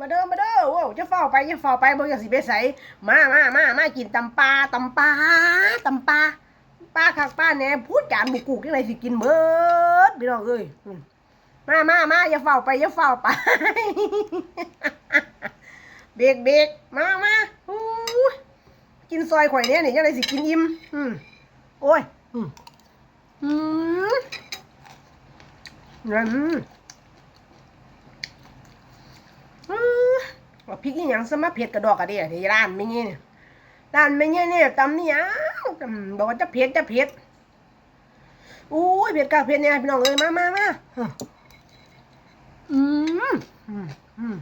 มาเด้อมาเด้อว้าวจะเฝ้าไปจะเฝ้าไปบ่อยากสิไปใส่มามามามากินตำปลาตำปลาตำปลาป้าคักป้าแหน่พูดจานบุกกุกยังไงสิกินเบิดพี่น้องเอ้ยมามามาอย่าเฝ้าไปอย่าเฝ้าไปเบรกเบรกมามาอู้กินซอยข่อยเนี่ยนี่ยังไงสิกินอิ่มอืมโอ้ยอืมอืมอืม ว่าพริกนี่ยังสมาเผ็ดกระดอกกระเดียที่ร้านไม่เงี้ยเนี่ยร้านไม่เงี้ยเนี่ยตำนี่ยังบอกว่าจะเผ็ดจะเผ็ดอุ้ยเผ็ดกากเผ็ดเนี่ยพี่น้องเอ้ยมามามาอืมอืมอืม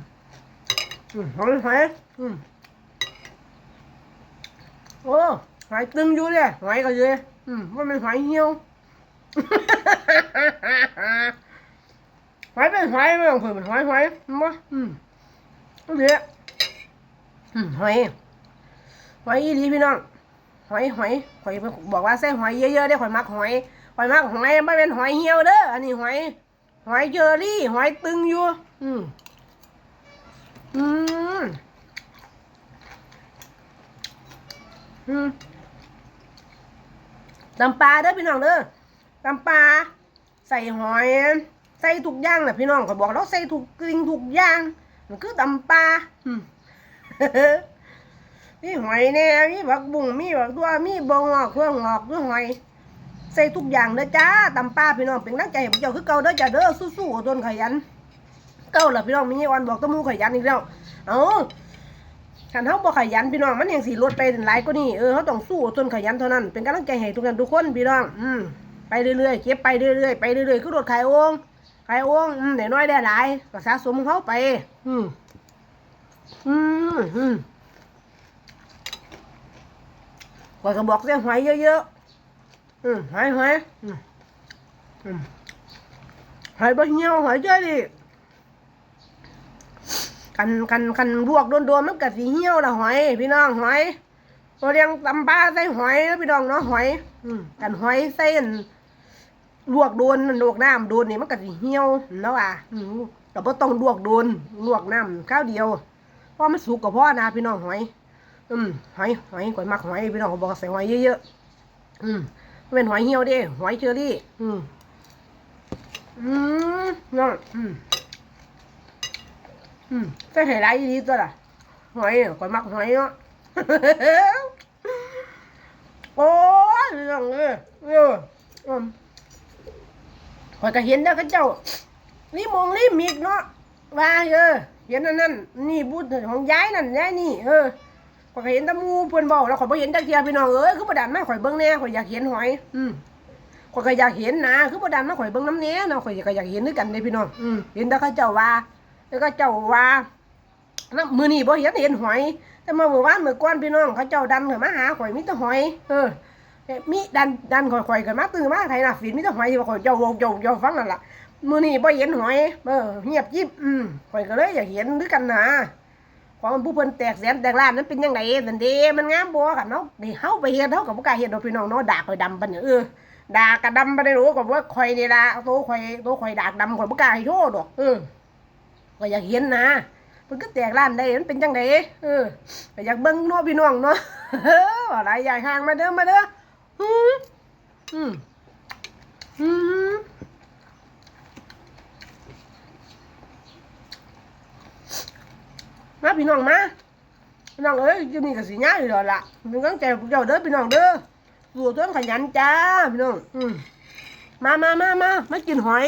อืมหอยหอยอืมโอ้หอยตึงอยู่เลยหอยก็เยอะอืมว่ามันหอยเหี่ยวหอยเป็นหอยไม่ต้องเผื่อเป็นหอยหอยมั้งอืม เดี๋ยอืมหอย หอยอีลีพี่น้อง หอยหอยหอยบอกว่าใส่หอยเยอะๆได้หอยมักหอย หอยมักหอยไม่เป็นหอยเหี่ยวเด้อ อันนี้หอย หอยเจอรี่ หอยตึงอยู่ อืมอืมอืมตำปลาเด้อพี่น้องเด้อตำปลาใส่หอย ใส่ทุกอย่างแหละพี่น้องเขาบอกเราใส่ทุกสิ่งทุกอย่าง มันคือตำปลาอืมมีหอยแน่มีผักบุ้งมีผักตัวมีบงงอกเครื่องงอกด้วยหอยใส่ทุกอย่างเด้อจ้าตำปลาพี่น้องเป็นนักใจให้พวกเจ้าคือเก่าเด้อจ้าเด้อสู้ๆอดทนขยัน เก่าล่ะพี่น้องมีวันบอกตะมูขยันอีกแล้วเอาคันเฮาบ่ขยันพี่น้องมันยังสิลดไปหลายกว่านี้เออเฮาต้องสู้อดทนขยันเท่านั้นเป็นกำลังใจให้ทุกท่านทุกคนพี่น้องอืมไปเรื่อยๆเก็บไปเรื่อยๆไปเรื่อยๆคือรถขายโอ่งขายโอ่งอืมได้น้อยได้หลายก็สะสมเขาไป อืมอืมอืมข่อยก็บอกเสียหอยเยอะๆอืมหอยหอยอืมหอยบะเหี่ยวหอยเจ้าดิกันกันกันลวกโดนๆมันก็สีเหี่ยวละหอย พี่น้องหอยตัวเรียงตำปลาใส่หอยแล้วพี่น้องเนาะหอย อืมกันหอยใส่อัน ลวกโดนลวกน้ำโดนนี่มันก็สีเหี่ยวเนาะอะอืมแต่บ่ต้องลวกโดนลวกน้ำข้าวเดียวเพราะมันสุกกับพ่อนะพี่น้องหอย อืมหอยหอยก่อยมักหอยพี่น้องเขาบอกใส่หอยเยอะๆอืมเป็นหอยเหี่ยวดิหอยเชอรี่ อืมอืมนั่นอืมอืมใส่ไฮไลท์ดีตัวละหอยก่อยมักหอยเนาะโอ้ยพี่น้องเอ้ยเออ อืมข่อยก็เห็นแล้วเขาเจ้านี่มองรีมีกเนาะว่าเออเห็นอันนั้นนี่บูธของย้ายนั่นย้ายนี่เออข่อยก็เห็นตะมูเพิ่นบอกแล้วข่อยบ่เห็นจักเทียพี่น้องเอ้ยคือบ่ดันมาข่อยเบิ่งแน่ข่อยอยากเห็นหอย อืมข่อยก็อยากเห็นนะคือบ่ดันมาข่อยเบิ่งน้ำแน่เนาะข่อยก็อยากเห็นด้วยกันเด้พี่น้องอืมเห็นแต่เขาเจ้าว่าแล้วก็เจ้าว่านะมื้อนี้บ่เห็นเห็นหอย แต่เมื่อมื้อวานเมื้อก่อนพี่น้องเขาเจ้าดันเข้ามาหาข่อยมีแต่หอย เออ แต่มีดันดันข่อยๆกันมาตื่นมาไทยน่ะฝินมีแต่หอยที่ว่าข่อยเจ้าโวกเจ้าเจ้าฟังนั่นล่ะมือนี่บ่เห็นหอยเออเงียบยิบอืมข่อยก็เลยอยากเห็นด้วยกันนะความผู้เพิ่นแตกแสนแตกล้านนั้นเป็นยังไงสันเดมันงามบ่กันเนาะนี่เฮาไปเฮ็ดเฮาก็บ่กล้าเฮ็ดดอกพี่น้องเนาะด่าข่อยดำปานเออด่ากระดำบ่ได้รู้ก็ว่าข่อยนี่ล่ะโตข่อยโตข่อยดากดำข่อยบ่กล้าให้โทษดอกเออก็อยากเห็นนะมันก็แตกล้านได้มันเป็นจังไดเออก็อยากเบิ่งเนาะพี่น้องเนาะเออหลายอย่างห่างมาเด้อมาเด้อ อืมอืมอืมมาพี่น้องมาพี่น้องเอ้ยจะมีกับสี ñá อยู่แล้วล่ะมีกำลังใจพวกเจ้าเด้อพี่น้องเด้อสู่ต้นขยันจ้าพี่น้องอืมมามามามามากินหอย